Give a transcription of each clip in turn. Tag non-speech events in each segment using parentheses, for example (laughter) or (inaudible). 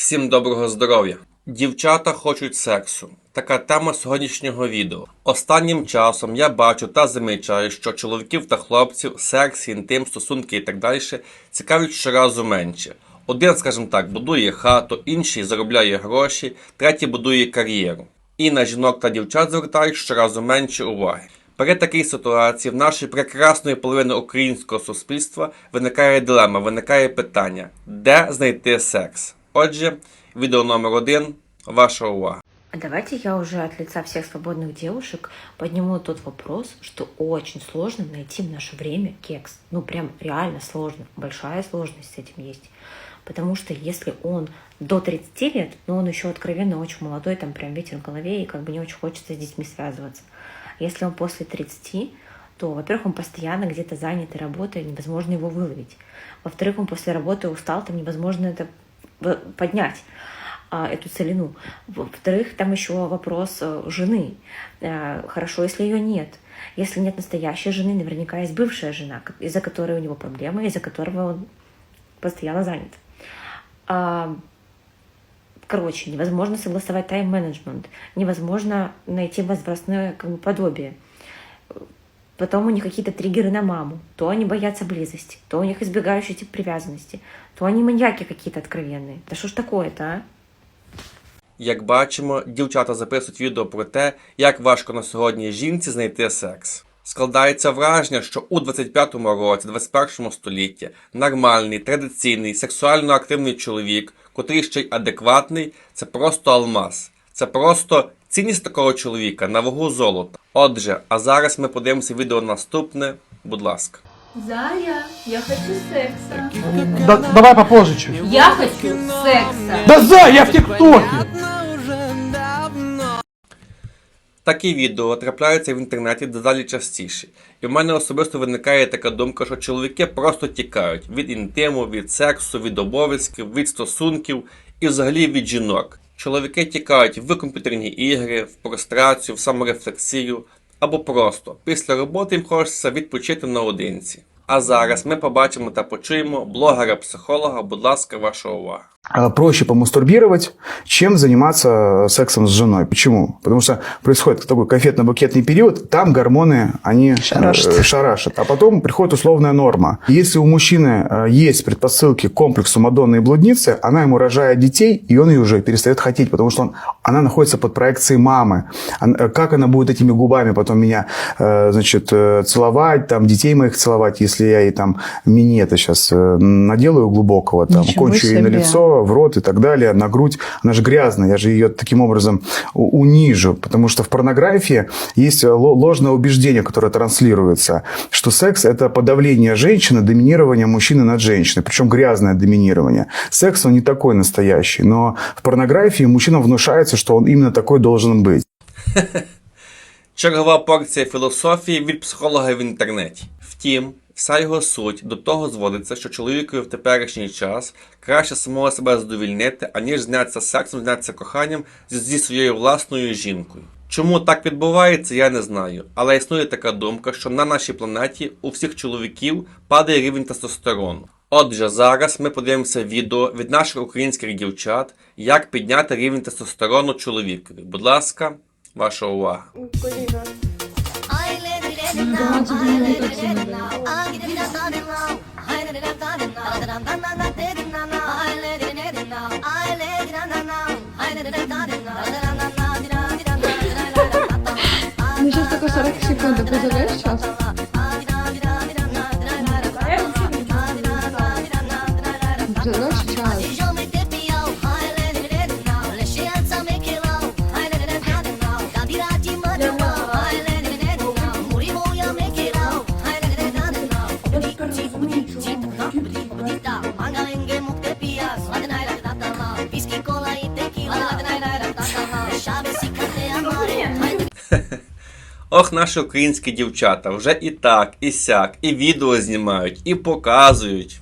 Всім доброго здоров'я! Дівчата хочуть сексу. Така тема сьогоднішнього відео. Останнім часом я бачу та замічаю, що чоловіків та хлопців секс, інтим, стосунки і так далі цікавить щоразу менше. Один, скажімо так, будує хату, інший заробляє гроші, третій будує кар'єру. І на жінок та дівчат звертають щоразу менше уваги. При такій ситуації в нашої прекрасної половини українського суспільства виникає дилема, виникає питання, де знайти секс. Отже, відео номер один. Ваша увага. Давайте я уже от лица всех свободных девушек подниму тот вопрос, что очень сложно найти в наше время кекс. Ну, прям реально сложно. Большая сложность с этим есть. Потому что если он до 30 лет, ну, он еще откровенно очень молодой, там прям ветер в голове, и как бы не очень хочется с детьми связываться. Если он после 30, то, во-первых, он постоянно где-то занят и работает, невозможно его выловить. Во-вторых, он после работы устал, там невозможно это поднять а, эту целину. Во-вторых, там еще вопрос э, жены. Э, Хорошо, если ее нет. Если нет настоящей жены, наверняка есть бывшая жена, из-за которой у него проблемы, из-за которого он постоянно занят. А, Короче, невозможно согласовать тайм-менеджмент, невозможно найти возрастное как бы, подобие. Потом у них какие-то триггеры на маму. То они боятся близости, то у них избегающий тип привязанности, то они маньяки какие-то откровенные. Да что ж такое-то, а? Як бачимо, дівчата записують відео про те, як важко на сьогодні жінці знайти секс. Складається враження, що у 25-му році, 21 столітті, нормальний, традиційний, сексуально активний чоловік, котрий ще й адекватний, це просто алмаз. Це просто цінність такого чоловіка на вагу золота. Отже, а зараз ми подивимося відео наступне. Будь ласка. Зая, я хочу секса. Да- давай попозже чуть. Я хочу секса. Да за, я в ТикТоке! Такі відео трапляються в інтернеті дедалі частіше. І в мене особисто виникає така думка, що чоловіки просто тікають від інтиму, від сексу, від обов'язків, від стосунків і взагалі від жінок. Чоловіки тікають в комп'ютерні ігри, в прострацію, в саморефлексію або просто після роботи їм хочеться відпочити наодинці. А зараз ми побачимо та почуємо блогера-психолога, будь ласка, ваша увага. э, проще помастурбировать, чем заниматься сексом с женой. Почему? Потому что происходит такой конфетно-букетный период, там гормоны, они Шарашат. э, шарашат. А потом приходит условная норма. Если у мужчины э, есть предпосылки к комплексу Мадонны и блудницы, она ему рожает детей, и он ее уже перестает хотеть, потому что он, она находится под проекцией мамы. Ан- э, Как она будет этими губами потом меня э, значит, э, целовать, там, детей моих целовать, если я ей там минета сейчас наделаю глубокого, там, Ничего кончу ей на себе. лицо, в рот и так далее, на грудь. Она же грязная, я же ее таким образом у- унижу. Потому что в порнографии есть ло- ложное убеждение, которое транслируется, что секс – это подавление женщины, доминирование мужчины над женщиной. Причем грязное доминирование. Секс, он не такой настоящий. Но в порнографии мужчинам внушается, что он именно такой должен быть. (laughs) Чергова порція філософії від психолога в інтернеті. Втім, вся його суть до того зводиться, що чоловікові в теперішній час краще самого себе задовільнити, аніж знятися сексом, знятися коханням зі, своєю власною жінкою. Чому так відбувається, я не знаю. Але існує така думка, що на нашій планеті у всіх чоловіків падає рівень тестостерону. Отже, зараз ми подивимося відео від наших українських дівчат, як підняти рівень тестостерону чоловікові. Будь ласка, ваша увага. Myślę, że tylko szereg sekundy, bo to wiesz czas. Ох, наші українські дівчата вже і так, і сяк, і відео знімають, і показують.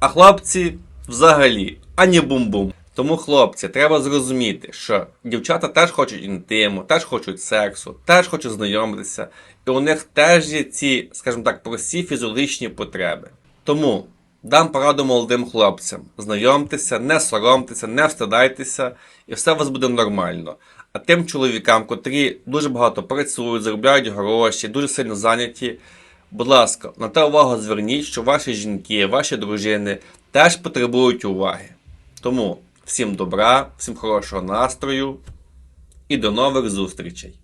А хлопці взагалі ані бум-бум. Тому, хлопці, треба зрозуміти, що дівчата теж хочуть інтиму, теж хочуть сексу, теж хочуть знайомитися, і у них теж є ці, скажімо так, прості фізіологічні потреби. Тому Дам пораду молодим хлопцям. Знайомтеся, не соромтеся, не встидайтеся, і все у вас буде нормально. А тим чоловікам, котрі дуже багато працюють, заробляють гроші, дуже сильно зайняті, будь ласка, на те увагу зверніть, що ваші жінки, ваші дружини теж потребують уваги. Тому всім добра, всім хорошого настрою і до нових зустрічей!